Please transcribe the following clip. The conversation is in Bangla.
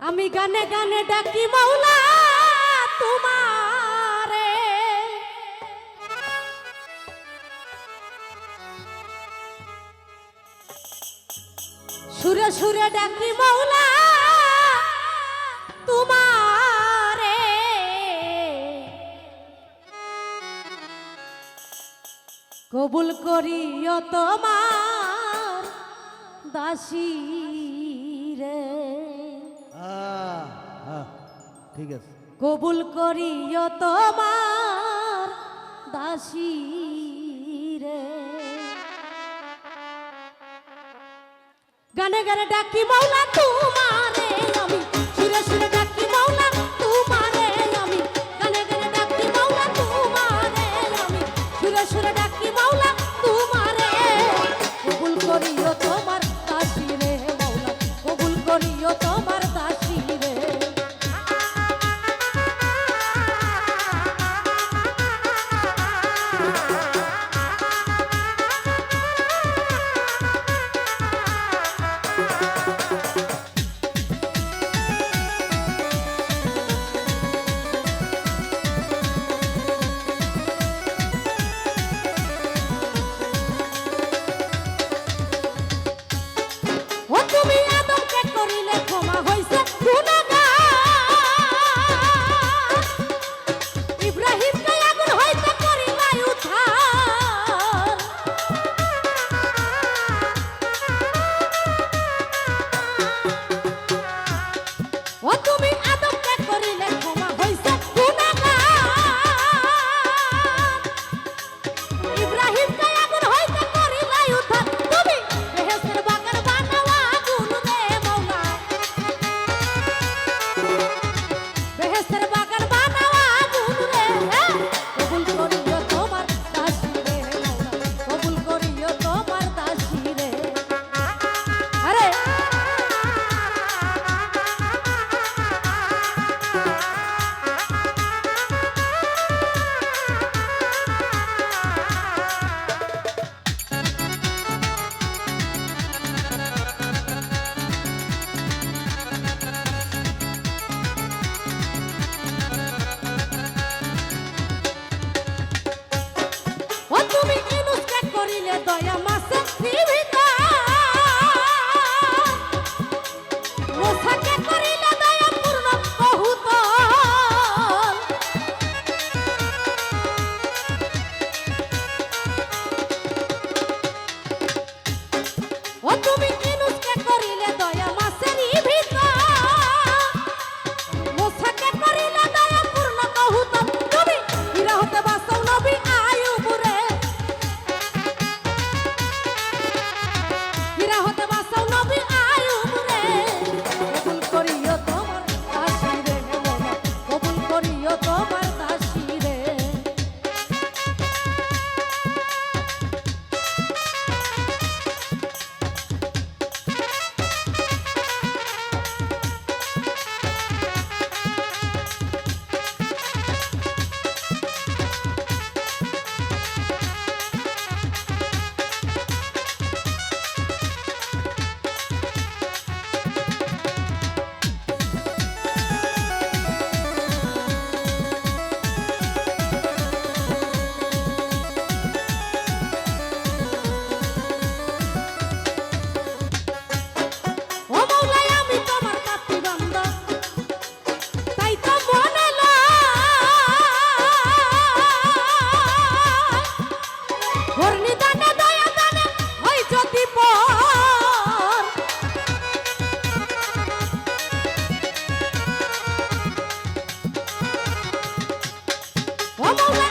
আমি গানে গানে ডাকি মৌলা তোমার। সুরে সুরে ডাকি মৌলা কবুল করিও তোমার দাসী ঠিক আছে। কবুল করি তোমার দাসী রে। গানে গানে ডাকি মৌলা don't